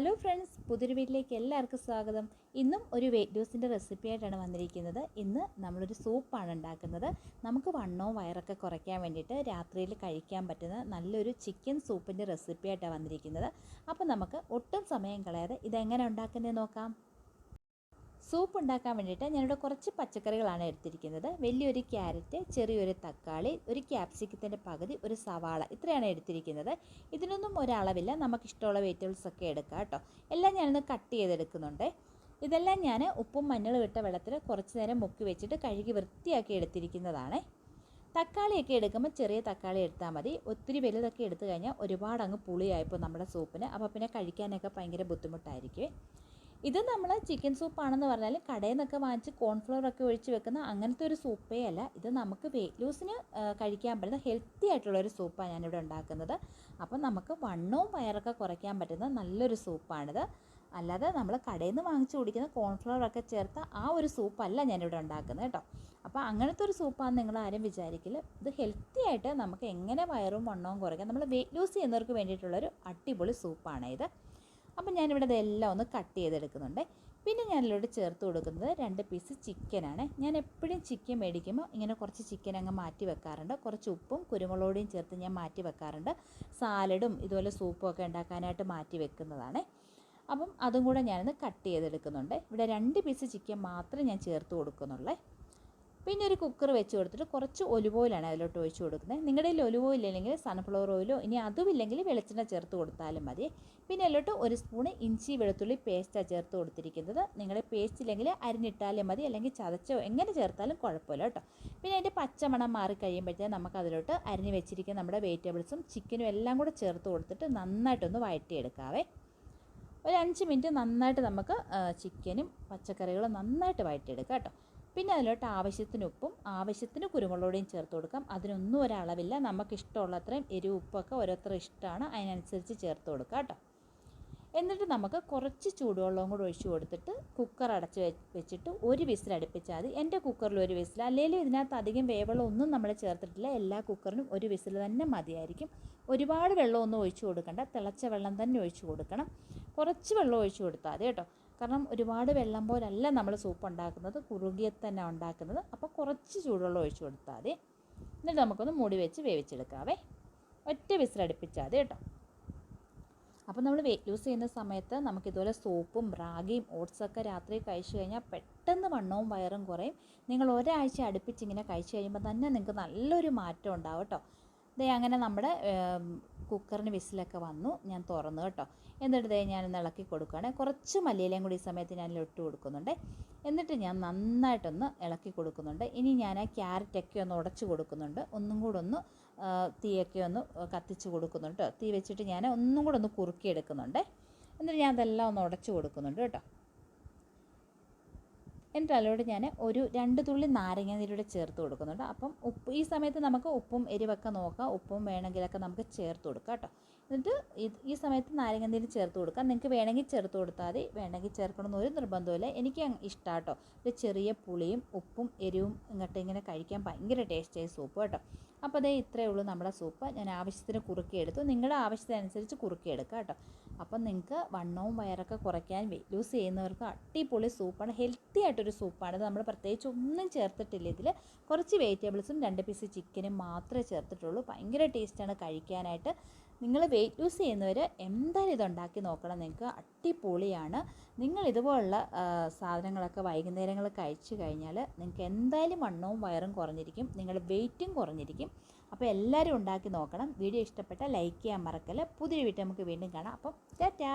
Hello friends പുതിയൊരു വീട്ടിലേക്ക് എല്ലാവർക്കും സ്വാഗതം. ഇന്നും ഒരു വെയിറ്റ് ലൂസിന്റെ റെസിപ്പി ആയിട്ടാണ് വന്നിരിക്കുന്നത്. ഇന്ന് നമ്മളൊരു സൂപ്പാണ് ഉണ്ടാക്കുന്നത്. നമുക്ക് വണ്ണവും വയറൊക്കെ കുറയ്ക്കാൻ വേണ്ടിയിട്ട് രാത്രിയിൽ കഴിക്കാൻ പറ്റുന്ന നല്ലൊരു ചിക്കൻ സൂപ്പിന്റെ റെസിപ്പി ആയിട്ടാണ് വന്നിരിക്കുന്നത്. അപ്പോൾ നമുക്ക് ഒട്ടും സമയം കളയാതെ ഇതെങ്ങനെ ഉണ്ടാക്കുന്നത് നോക്കാം. സൂപ്പ് ഉണ്ടാക്കാൻ വേണ്ടിയിട്ട് ഞാനിവിടെ കുറച്ച് പച്ചക്കറികളാണ് എടുത്തിരിക്കുന്നത്. വലിയൊരു ക്യാരറ്റ് ചെറിയൊരു തക്കാളി ഒരു ക്യാപ്സിക്കത്തിന്റെ പകുതി ഒരു സവാള ഇത്രയാണ് എടുത്തിരിക്കുന്നത്. ഇതിനൊന്നും ഒരളവില്ല. നമുക്കിഷ്ടമുള്ള വെജിറ്റബിൾസ് ഒക്കെ എടുക്കാം കേട്ടോ. എല്ലാം ഞാനൊന്ന് കട്ട് ചെയ്തെടുക്കുന്നുണ്ട്. ഇതെല്ലാം ഞാൻ ഉപ്പും മഞ്ഞളും ഇട്ട വെള്ളത്തിൽ കുറച്ച് നേരം മുക്കി വെച്ചിട്ട് കഴുകി വൃത്തിയാക്കി എടുത്തിരിക്കുന്നതാണ്. തക്കാളിയൊക്കെ എടുക്കുമ്പോൾ ചെറിയ തക്കാളി എടുത്താൽ മതി. ഒത്തിരി വലുതൊക്കെ എടുത്തു കഴിഞ്ഞാൽ ഒരുപാട് അങ്ങ് പുളിയായിപ്പോൾ നമ്മുടെ സൂപ്പിന്. അപ്പോൾ പിന്നെ കഴിക്കാനൊക്കെ ഭയങ്കര ബുദ്ധിമുട്ടായിരിക്കും. ഇത് നമ്മൾ ചിക്കൻ സൂപ്പാണെന്ന് പറഞ്ഞാൽ കടയിൽ നിന്നൊക്കെ വാങ്ങിച്ച് കോൺഫ്ലവർ ഒക്കെ ഒഴിച്ച് വെക്കുന്ന അങ്ങനത്തെ ഒരു സൂപ്പേ അല്ല. ഇത് നമുക്ക് വെയിറ്റ് ലൂസിന് കഴിക്കാൻ പറ്റുന്ന ഹെൽത്തി ആയിട്ടുള്ള ഒരു സൂപ്പാണ് ഞാനിവിടെ ഉണ്ടാക്കുന്നത്. അപ്പം നമുക്ക് വണ്ണവും വയറൊക്കെ കുറയ്ക്കാൻ പറ്റുന്ന നല്ലൊരു സൂപ്പാണിത് അല്ലാതെ നമ്മൾ കടയിൽ നിന്ന് വാങ്ങിച്ച് കുടിക്കുന്ന കോൺഫ്ലവർ ഒക്കെ ചേർത്ത ആ ഒരു സൂപ്പല്ല ഞാനിവിടെ ഉണ്ടാക്കുന്നത് കേട്ടോ. അപ്പോൾ അങ്ങനത്തെ ഒരു സൂപ്പാണെന്ന് നിങ്ങൾ ആരും വിചാരിക്കില്ല. ഇത് ഹെൽത്തി ആയിട്ട് നമുക്ക് എങ്ങനെ വയറും വണ്ണവും കുറയ്ക്കാം? നമ്മൾ വെയിറ്റ് ലൂസ് ചെയ്യുന്നവർക്ക് വേണ്ടിയിട്ടുള്ളൊരു അടിപൊളി സൂപ്പാണ് ഇത് അപ്പം ഞാനിവിടെ ഇതെല്ലാം ഒന്ന് കട്ട് ചെയ്തെടുക്കുന്നുണ്ട്. പിന്നെ ഞാനിവിടെ ചേർത്ത് കൊടുക്കുന്നത് രണ്ട് പീസ് ചിക്കനാണ് ഞാൻ എപ്പോഴും ചിക്കൻ മേടിക്കുമ്പോൾ ഇങ്ങനെ കുറച്ച് ചിക്കൻ അങ്ങ് മാറ്റി വെക്കാറുണ്ട്. കുറച്ച് ഉപ്പും കുരുമുളകും ചേർത്ത് ഞാൻ മാറ്റി വെക്കാറുണ്ട്. സാലഡും ഇതുപോലെ സൂപ്പും ഒക്കെ ഉണ്ടാക്കാനായിട്ട് മാറ്റി വെക്കുന്നതാണ്. അപ്പം അതും കൂടെ ഞാനൊന്ന് കട്ട് ചെയ്തെടുക്കുന്നുണ്ട്. ഇവിടെ രണ്ട് പീസ് ചിക്കൻ മാത്രമേ ഞാൻ ചേർത്ത് കൊടുക്കുന്നുള്ളേ. പിന്നെ ഒരു കുക്കർ വെച്ച് കൊടുത്തിട്ട് കുറച്ച് ഒലിവ് ഓയിലാണ് അതിലോട്ട് ഒഴിച്ച് കൊടുക്കുന്നത്. നിങ്ങളുടെ കയ്യിൽ ഒലിവ് ഓയിൽ ഇല്ലെങ്കിൽ സൺഫ്ലവർ ഓയിലോ ഇനി അതുമില്ലെങ്കിൽ വെളിച്ചെണ്ണ ചേർത്ത് കൊടുത്താലും മതി. പിന്നെ അതിലോട്ട് ഒരു സ്പൂണ് ഇഞ്ചി വെളുത്തുള്ളി പേസ്റ്റാണ് ചേർത്ത് കൊടുത്തിരിക്കുന്നത്. നിങ്ങളുടെ പേസ്റ്റ് ഇല്ലെങ്കിൽ അരിഞ്ഞിട്ടാലും മതി അല്ലെങ്കിൽ ചതച്ചോ എങ്ങനെ ചേർത്താലും കുഴപ്പമില്ല കേട്ടോ. പിന്നെ അതിന്റെ പച്ചമണം മാറി കഴിയുമ്പോഴത്തേക്കും നമുക്ക് അതിലോട്ട് അരിഞ്ഞ് വെച്ചിരിക്കുന്ന നമ്മുടെ വെജിറ്റബിൾസും ചിക്കനും എല്ലാം കൂടെ ചേർത്ത് കൊടുത്തിട്ട് നന്നായിട്ടൊന്ന് വഴറ്റിയെടുക്കാവേ. ഒരു അഞ്ച് മിനിറ്റ് നന്നായിട്ട് നമുക്ക് ചിക്കനും പച്ചക്കറികളും നന്നായിട്ട് വഴറ്റിയെടുക്കാം കേട്ടോ. പിന്നെ അതിലോട്ട് ആവശ്യത്തിന് ഉപ്പും ആവശ്യത്തിന് കുരുമുളകും ചേർത്ത് കൊടുക്കാം. അതിനൊന്നും ഒരളവില്ല. നമുക്ക് ഇഷ്ടമുള്ള അത്രയും എരിവ് ഉപ്പൊക്കെ ഓരോരുത്തർ ഇഷ്ടമാണ്. അതിനനുസരിച്ച് ചേർത്ത് കൊടുക്കുക കേട്ടോ. എന്നിട്ട് നമുക്ക് കുറച്ച് ചൂടുവെള്ളവും കൂടെ ഒഴിച്ചു കൊടുത്തിട്ട് കുക്കർ അടച്ച് വെച്ചിട്ട് ഒരു വിസിൽ അടുപ്പിച്ചാൽ മതി. എന്റെ കുക്കറിൽ ഒരു വിസിൽ അല്ലെങ്കിൽ ഇതിനകത്ത് അധികം വേവെള്ളം നമ്മൾ ചേർത്തിട്ടില്ല. എല്ലാ കുക്കറിനും ഒരു വിസിൽ തന്നെ മതിയായിരിക്കും. ഒരുപാട് വെള്ളമൊന്നും ഒഴിച്ചു കൊടുക്കണ്ട. തിളച്ച വെള്ളം തന്നെ ഒഴിച്ചു കൊടുക്കണം. കുറച്ച് വെള്ളം ഒഴിച്ചു കൊടുത്താൽ മതി കേട്ടോ. കാരണം ഒരുപാട് വെള്ളം പോലല്ല നമ്മൾ സൂപ്പ് ഉണ്ടാക്കുന്നത് കുറുകിയെ തന്നെ ഉണ്ടാക്കുന്നത്. അപ്പോൾ കുറച്ച് ചൂടുവെള്ളം ഒഴിച്ചു കൊടുത്താൽ മതി എന്നിട്ട് നമുക്കൊന്ന് മൂടി വെച്ച് വേവിച്ചെടുക്കാവേ. ഒറ്റ വിസിലടുപ്പിച്ചാൽ മതി കേട്ടോ. അപ്പോൾ നമ്മൾ വെയിറ്റ് ലൂസ് ചെയ്യുന്ന സമയത്ത് നമുക്കിതുപോലെ സൂപ്പും റാഗിയും ഓട്സൊക്കെ രാത്രി കഴിച്ചു കഴിഞ്ഞാൽ പെട്ടെന്ന് വണ്ണവും വയറും കുറയും. നിങ്ങൾ ഒരാഴ്ച അടുപ്പിച്ചിങ്ങനെ കഴിച്ചു കഴിയുമ്പോൾ തന്നെ നിങ്ങൾക്ക് നല്ലൊരു മാറ്റം ഉണ്ടാവും കേട്ടോ. ദേ അങ്ങനെ നമ്മുടെ കുക്കറിന് വിസിലൊക്കെ വന്നു. ഞാൻ തുറന്നു കേട്ടോ. എന്നിട്ട് ഞാൻ ഇളക്കി കൊടുക്കുകയാണ് കുറച്ച് മല്ലിയിലയും കൂടി ഈ സമയത്ത് ഞാൻ ഇട്ട് കൊടുക്കുന്നുണ്ട്. എന്നിട്ട് ഞാൻ നന്നായിട്ടൊന്ന് ഇളക്കി കൊടുക്കുന്നുണ്ട്. ഇനി ഞാൻ ആ ക്യാരറ്റൊക്കെ ഒന്ന് ഉടച്ചു കൊടുക്കുന്നുണ്ട്. ഒന്നും കൂടെ ഒന്ന് തീയൊക്കെ ഒന്ന് കത്തിച്ച് കൊടുക്കുന്നുണ്ട് തീ വെച്ചിട്ട് ഞാൻ ഒന്നും കൂടെ ഒന്ന് കുറുക്കിയെടുക്കുന്നുണ്ട്. എന്നിട്ട് ഞാൻ അതെല്ലാം ഒന്ന് ഉടച്ചു കൊടുക്കുന്നുണ്ട് കേട്ടോ. എന്നിട്ട് അതിലോട്ട് ഞാൻ ഒരു രണ്ട് തുള്ളി നാരങ്ങ നീരൂടെ ചേർത്ത് കൊടുക്കുന്നുണ്ട്. അപ്പം ഉപ്പ് ഈ സമയത്ത് നമുക്ക് ഉപ്പും എരിവൊക്കെ നോക്കാം. ഉപ്പും വേണമെങ്കിലൊക്കെ നമുക്ക് ചേർത്ത് കൊടുക്കാം കേട്ടോ. എന്നിട്ട് ഈ സമയത്ത് നാരങ്ങ നീര് ചേർത്ത് കൊടുക്കാം. നിങ്ങൾക്ക് വേണമെങ്കിൽ ചേർത്ത് കൊടുത്താൽ മതി. വേണമെങ്കിൽ ചേർക്കണമെന്ന് ഒരു നിർബന്ധമില്ല എനിക്ക് ഇഷ്ടം കേട്ടോ ഒരു ചെറിയ പുളിയും ഉപ്പും എരിവും ഇങ്ങോട്ട് ഇങ്ങനെ കഴിക്കാൻ ഭയങ്കര ടേസ്റ്റായി സൂപ്പ് കേട്ടോ. അപ്പോൾ അതേ ഇത്രയേ ഉള്ളൂ നമ്മുടെ സൂപ്പ് ഞാൻ ആവശ്യത്തിന് കുറുക്കിയെടുത്തു നിങ്ങളുടെ ആവശ്യത്തിനനുസരിച്ച് കുറുക്കിയെടുക്കുക കേട്ടോ. അപ്പം നിങ്ങൾക്ക് വണ്ണവും വയറൊക്കെ കുറയ്ക്കാൻ വെയിറ്റ് ലൂസ് ചെയ്യുന്നവർക്ക് അടിപൊളി സൂപ്പാണ് ഹെൽത്തി ആയിട്ടൊരു സൂപ്പാണ് നമ്മൾ പ്രത്യേകിച്ച് ഒന്നും ചേർത്തിട്ടില്ല ഇതിൽ. കുറച്ച് വെജിറ്റബിൾസും രണ്ട് പീസ് ചിക്കനും മാത്രമേ ചേർത്തിട്ടുള്ളൂ. ഭയങ്കര ടേസ്റ്റാണ് കഴിക്കാനായിട്ട്. നിങ്ങൾ വെയിറ്റ് ലൂസ് ചെയ്യുന്നവർ എന്തായാലും ഇതുണ്ടാക്കി നോക്കണം. നിങ്ങൾക്ക് അടിപൊളിയാണ്. നിങ്ങൾ ഇതുപോലുള്ള സാധനങ്ങളൊക്കെ വൈകുന്നേരങ്ങൾ കഴിച്ചു കഴിഞ്ഞാൽ നിങ്ങൾക്ക് എന്തായാലും വണ്ണവും വയറും കുറഞ്ഞിരിക്കും. നിങ്ങളുടെ വെയിറ്റും കുറഞ്ഞിരിക്കും. അപ്പോൾ എല്ലാവരും ഉണ്ടാക്കി നോക്കണം. വീഡിയോ ഇഷ്ടപ്പെട്ടാൽ ലൈക്ക് ചെയ്യാൻ മറക്കല്ല. പുതിയൊരു വീട്ടിൽ നമുക്ക് വീണ്ടും കാണാം. അപ്പം ടാറ്റാ!